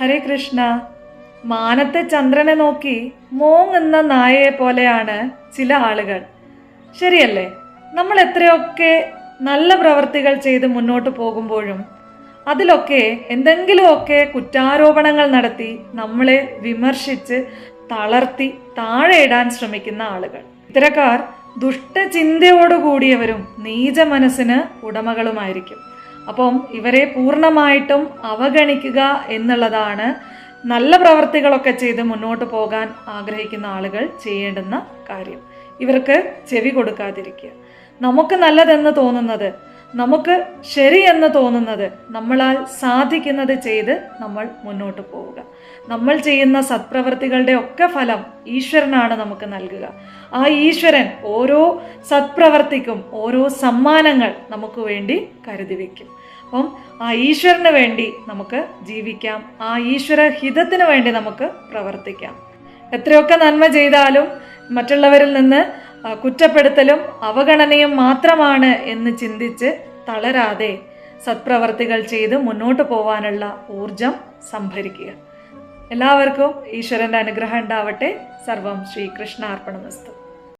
ഹരേ കൃഷ്ണ. മാനത്തെ ചന്ദ്രനെ നോക്കി മോങ്ങുന്ന നായയെ പോലെയാണ് ചില ആളുകൾ. ശരിയല്ലേ? നമ്മൾ എത്രയൊക്കെ നല്ല പ്രവർത്തികൾ ചെയ്ത് മുന്നോട്ട് പോകുമ്പോഴും അതിലൊക്കെ എന്തെങ്കിലുമൊക്കെ കുറ്റാരോപണങ്ങൾ നടത്തി നമ്മളെ വിമർശിച്ച് തളർത്തി താഴെ ഇടാൻ ശ്രമിക്കുന്ന ആളുകൾ. ഇത്തരക്കാർ ദുഷ്ടചിന്തയോടുകൂടിയവരും നീച മനസ്സിന് ഉടമകളുമായിരിക്കും. അപ്പം ഇവരെ പൂർണമായിട്ടും അവഗണിക്കുക എന്നുള്ളതാണ് നല്ല പ്രവർത്തികളൊക്കെ ചെയ്ത് മുന്നോട്ട് പോകാൻ ആഗ്രഹിക്കുന്ന ആളുകൾ ചെയ്യേണ്ടുന്ന കാര്യം. ഇവർക്ക് ചെവി കൊടുക്കാതിരിക്കുക. നമുക്ക് നല്ലതെന്ന് തോന്നുന്നത് നമുക്ക് ശരിയെന്ന് തോന്നുന്നത് നമ്മളാൽ സാധിക്കുന്നത് ചെയ്ത് നമ്മൾ മുന്നോട്ട് പോവുക. നമ്മൾ ചെയ്യുന്ന സത്പ്രവൃത്തികളുടെ ഒക്കെ ഫലം ഈശ്വരനാണ് നമുക്ക് നൽകുക. ആ ഈശ്വരൻ ഓരോ സത്പ്രവർത്തിക്കും ഓരോ സമ്മാനങ്ങൾ നമുക്ക് വേണ്ടി കരുതി വയ്ക്കും അപ്പം ആ ഈശ്വരന് വേണ്ടി നമുക്ക് ജീവിക്കാം. ആ ഈശ്വര ഹിതത്തിന് വേണ്ടി നമുക്ക് പ്രവർത്തിക്കാം. എത്രയൊക്കെ നന്മ ചെയ്താലും മറ്റുള്ളവരിൽ നിന്ന് കുറ്റപ്പെടുത്തലും അവഗണനയും മാത്രമാണ് എന്ന് ചിന്തിച്ച് തളരാതെ സത്പ്രവർത്തികൾ ചെയ്ത് മുന്നോട്ട് പോവാനുള്ള ഊർജം സംഭരിക്കുക. എല്ലാവർക്കും ഈശ്വരന്റെ അനുഗ്രഹം ഉണ്ടാവട്ടെ. സർവം ശ്രീകൃഷ്ണാർപ്പണമസ്തു.